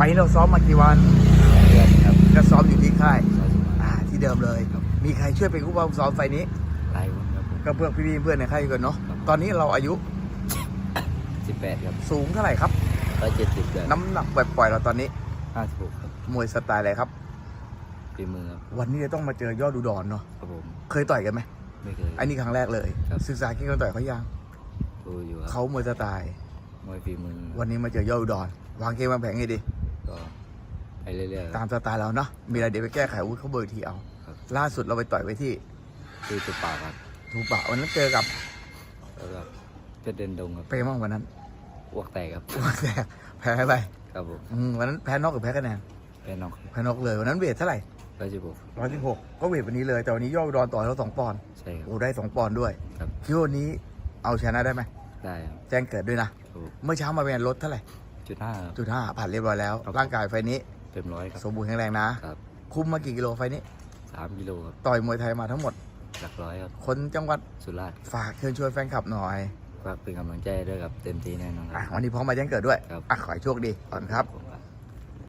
ไฟท์เราซ้อมมากี่วันเดือนครับก็ซ้อมอยู่ที่ค่ายซอยสุมาอ่าที่เดิมเลยครับมีใครช่วยเป็นผู้บังคับซ้อมไฟท์นี้หลายคนครับผม ก็เพื่อนพี่ๆเพื่อนในค่ายกันเนาะครับ ตอนนี้เราอายุสิบแปดครับสูงเท่าไหร่ครับ ร้อยเจ็ดสิบเดือนน้ำหนักปล่อยๆเราตอนนี้ ห้าสิบหกครับมวยสไตล์อะไรครับฝีมือครับวันนี้จะต้องมาเจอยอดดูดอนเนาะครับผมเคยต่อยกันไหมไม่เคย อันนี้ครั้งแรกเลย ครับ ศึกษาเกี่ยวกับต่อยเขายังดูอยู่ครับเขามวยสไตล์มวยฝีมือวันนี้มาเจอยอดดูดอนวางเกมวางแผนไงดี ก็ไปเรื่อยๆคตารับ มสไตล์เราเนาะมีอะไรเดี๋ยวไปแก้ไขอาวุ้เขาเบอร์ทีเอา ครับ ล่าสุดเราไปต่อยไว้ที่คือจุดเปล่าครับทูปะวันนั้นเจอกับแล้วก็เพชรเดินดงครับเปรมั่งวันนั้น อ้วกแตกครับ แพ้ไปครับผมอืมวันนั้นแพ้นอกหรือแพ้คะแนนแพ้น้องแพ้นอกเลยวันนั้นเวทเท่าไหร่ร้อยสิบหกร้อยสิบหกก็เวทวันนี้เลย แต่วันนี้ยอดอุดรต่อยเราสองปอนด์ใช่ครับ โอ้ได้สองปอนด์ด้วยครับ คิดว่าวันนี้เอาชนะได้ไหมได้ครับแจ้งเกิดด้วยนะถูกเมื่อเช้ามาเป็นลดเท่าไหร่ จุดห้าครับจุดห้าผ่านเรียบร้อยแล้วครับร่างกายไฟนี้เต็มร้อยครับสมบูรณ์แข็งแรงนะ ครับคุมมากี่กิโลไฟนี้สามกิโลครับต่อยมวยไทยมาทั้งหมดหลักร้อยครับคนจังหวัดสุราษฎร์ฝากเชิญชวนแฟนคลับหน่อยฝากเป็นกำลังใจด้วยครับเต็มที่แน่นอนคอะรับวันนี้พร้อมมาแจ้งเกิดด้วยครับอะขอให้โชคดีก่อนครับผม